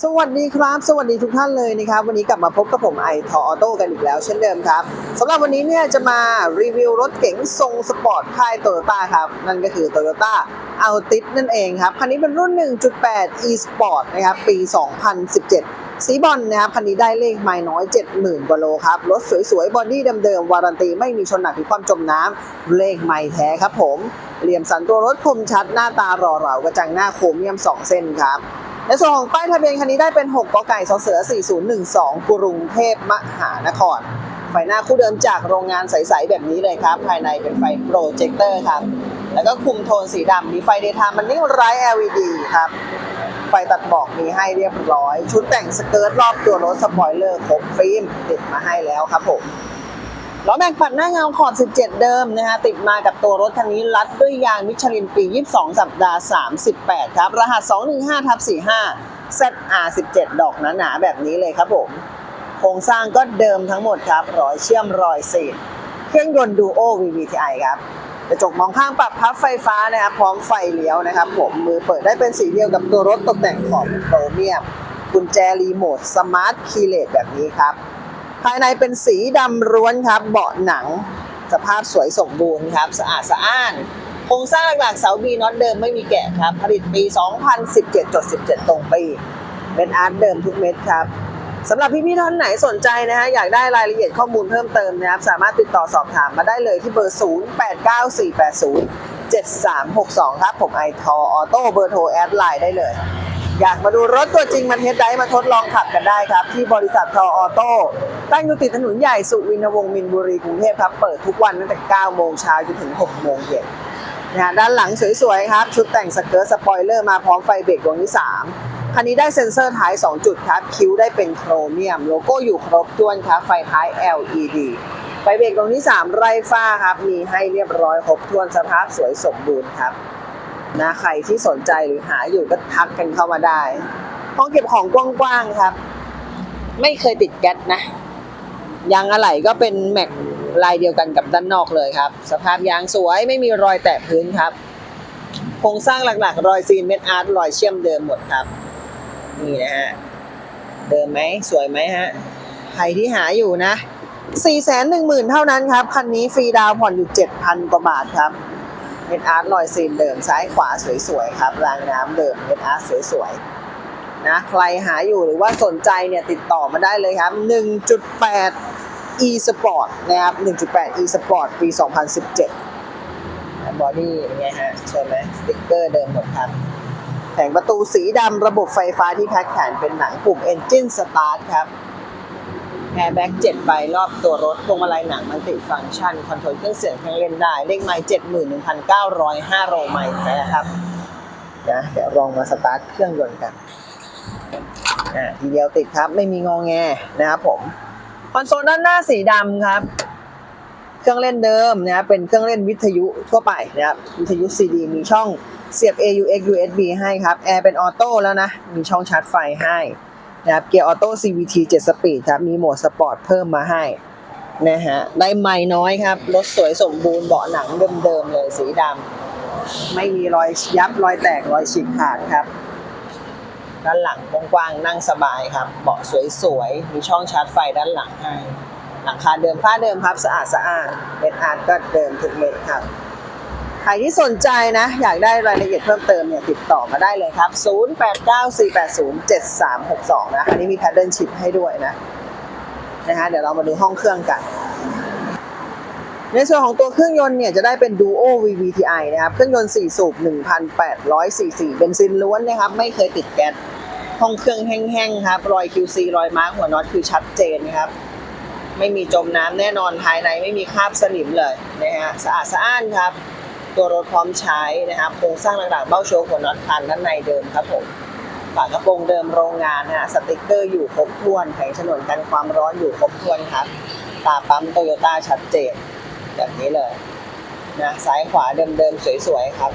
สวัสดีครับ สวัสดีทุกท่านเลยนะครับ วันนี้กลับมาพบกับผมไอทอออโต้กันอีกแล้วเช่นเดิมครับสำหรับวันนี้เนี่ยจะมารีวิวรถเก๋งทรงสปอร์ตค่ายโตโยต้าครับ นั่นก็คือ Toyota a l t i s นั่นเองครับ คันนี้เป็นรุ่น 1.8 e Sport นะครับ ปี 2017 สีบอลนะครับ คันนี้ได้เลขไม่น้อย 70,000 กว่าโลครับ รถสวยๆ บอดี้เดิมๆวารันตีไม่มีชนหนักหรือความจมน้ำเลขไม่แท้ครับผมเหลี่ยมสันตัวรถคมชัดหน้าตาหล่อเหลากระจังหน้าโครเมียม 2 เส้นครับ ในส่วนของป้ายทะเบียนคันนี้ได้เป็น 6กไก่สเสือ 4012 กรุงเทพมหานคร ไฟหน้าคู่เดิมจากโรงงานใสๆแบบนี้เลยครับ ภายในเป็นไฟโปรเจคเตอร์ครับ แล้วก็คุมโทนสีดำมีไฟเดย์ไทม์มันนิ่งไร้ LED ครับ ไฟตัดบอกมีให้เรียบร้อย ชุดแต่งสเกิร์ตรอบตัวรถสปอยเลอร์ครบฟิล์มติดมาให้แล้วครับผม ล้อแม็กปัดหน้าเงาขอบ 17 เดิมนะฮะติดมากับตัวรถคันนี้รัดด้วยยางมิชลินปี 22 สัปดาห์ 38 ครับ รหัส 215ทับ45 ZR17 ดอกหนาๆแบบนี้เลยครับผม โครงสร้างก็เดิมทั้งหมดครับ รอยเชื่อมรอยสีเครื่องยนต์ดูโอ VVTi ครับกระจกมองข้างปรับพับไฟฟ้านะครับพร้อมไฟเลี้ยวนะครับผมมือเปิดได้เป็นสีเดียวกับตัวรถตกแต่งขอบโครเมียมกุญแจรีโมทสมาร์ทคีย์เลสแบบนี้ครับ ภายในเป็นสีดำล้วนครับ เบาะหนัง สภาพสวยสมบูรณ์ครับ สะอาดสะอ้านโครงสร้างหลักๆเสาบีน็อตเดิมไม่มีแกะครับ ผลิตปี 2017.17 ตรงปี เป็นอาร์ตเดิมทุกเม็ดครับสำหรับพี่ๆท่านไหนสนใจนะฮะอยากได้รายละเอียดข้อมูลเพิ่มเติมนะครับ สามารถติดต่อสอบถามมาได้เลยที่เบอร์ 0894807362 ครับ ผมไอทอออโต้เบอร์โทรแอดไลน์ได้เลย อยากมาดูรถตัวจริงมาเทสได์มาทดลองขับกันได้ครับ ที่บริษัททอออโต้ตั้งอยู่ติดถนนใหญ่สุวินวงศ์มินบุรีกรุงเทพครับ เปิดทุกวันตั้งแต่ 9 โมงเช้าจนถึง 6 โมงเย็นนะฮะด้านหลังสวยๆครับ ชุดแต่งสเกิร์ตสปอยเลอร์มาพร้อมไฟเบรกดวงที่ 3 คันนี้ได้เซ็นเซอร์ท้าย 2 จุดครับ คิ้วได้เป็นโครเมียม โลโก้อยู่ครบถ้วนครับไฟท้าย LED ไฟเบรกดวงที่ 3 ไร้ฟ้าครับมีให้เรียบร้อยครบถ้วนสภาพสวยสมบูรณ์ครับ นะใครที่สนใจหรือหาอยู่ก็ทักกันเข้ามาได้ห้องเก็บของกว้างๆครับ ไม่เคยติดแก๊สนะยางอะไหล่ก็เป็นแม็กลายเดียวกันกับด้านนอกเลยครับ สภาพยางสวยไม่มีรอยแตะพื้นครับโครงสร้างหลักๆ รอยซีนเม็ดอาร์ตรอยเชื่อมเดิมหมดครับ นี่นะฮะเดิมไหมสวยไหมฮะใครที่หาอยู่นะ 4 1 0 0 0 0 เท่านั้นครับ คันนี้ฟรีดาวผ่อนอยู่ 7,000 กว่าบาทครับ เม็ดอาร์ตรอยซีนเดิมซ้ายขวาสวยๆครับรางน้ำเดิมเม็ดอาร์ตสวยๆนะใครหาอยู่หรือว่าสนใจเนี่ยติดต่อมาได้เลยครับ 1.8 e sport นะครับ 1.8 e sport ปี 2017บอดี้เป็นไงฮะสวยไหมสติ๊กเกอร์เดิมหมดครับแผงประตูสีดำระบบไฟฟ้าที่แพ็คแขนเป็นหนังปุ่ม Engine Start ครับ แอร์แบ็กเจ็ดใบรอบตัวรถพวงมาลัยหนังมันติฟังก์ชัน คอนโทรลเครื่องเสียงเครื่องเล่นได้ เลขไมล์เจ็ดหมื่นหนึ่งพันเก้าร้อยห้าโลไมล์แท้ครับนะเดี๋ยวลองมาสตาร์ทเครื่องยนต์กันอ่าทีเดียวติดครับไม่มีงอแงนะครับผม คอนโซลด้านหน้าสีดำครับ เครื่องเล่นเดิมนะครับเป็นเครื่องเล่นวิทยุทั่วไปนะครับวิทยุ CD มีช่องเสียบ AUX USB ให้ครับแอร์เป็นออโต้แล้วนะ มีช่องชาร์จไฟให้ นะครับเกียร์ออโต้ CVT 7 สปีดครับ มีโหมดสปอร์ตเพิ่มมาให้นะฮะได้ไม่น้อยครับ รถสวยสมบูรณ์เบาะหนังเดิมๆเลยสีดำไม่มีรอยยับรอยแตกรอยฉีกขาดครับ ด้านหลังกว้างๆนั่งสบายครับ เบาะสวยๆ มีช่องชาร์จไฟด้านหลังให้หลังคาเดิมผ้าเดิมครับสะอาดสะอาดเม็ดอาร์ตก็เดิมทุกเม็ดครับ ใครที่สนใจนะ อยากได้รายละเอียดเพิ่มเติมเนี่ยติดต่อมาได้เลยครับ 0894807362 นะอันนี้มีแพดเดิลชิปให้ด้วยนะนะฮะเดี๋ยวเรามาดูห้องเครื่องกัน ในส่วนของตัวเครื่องยนต์เนี่ยจะได้เป็น Duo VVTi นะครับ เครื่องยนต์ 4 สูบ 1,800 cc เบนซินล้วนนะครับ ไม่เคยติดแก๊สห้องเครื่องแห้งๆครับ รอย QC รอยมาร์กหัวน็อตคือชัดเจนนะครับไม่มีจมน้ำแน่นอนภายในไม่มีคราบสนิมเลยนะฮะสะอาดสะอ้านครับ ตัวรถพร้อมใช้นะครับโครงสร้างหลักๆเบ้าโชว์หัวน็อตคันด้านในเดิมครับผมฝากระโปรงเดิมโรงงานนะฮะสติกเกอร์อยู่ครบถ้วนแผงฉนวนกันความร้อนอยู่ครบถ้วนครับ ตาปั๊มโตโยต้าชัดเจน แบบนี้เลยนะซ้ายขวาเดิมๆสวยๆครับ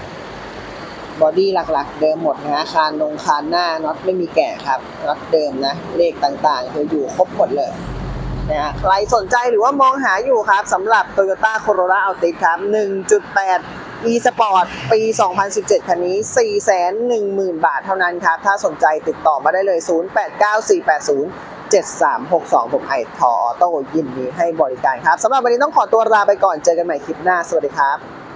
บอดี้หลักๆ เดิมหมดนะฮะคานนงคานหน้าน็อตไม่มีแกะครับน็อตเดิมนะ เลขต่างๆ คืออยู่ครบหมดเลยนะฮะใครสนใจหรือว่ามองหาอยู่ครับสำหรับ Toyota Corolla Altis ครับ 1.8 e-sport ปี 2017 คันนี้ 410,000 บาทเท่านั้นครับ ถ้าสนใจติดต่อมาได้เลย 089480 7362 ผมไอทอออโต้ยินดีให้บริการครับสำหรับวันนี้ต้องขอตัวลาไปก่อนเจอกันใหม่คลิปหน้า สวัสดีครับ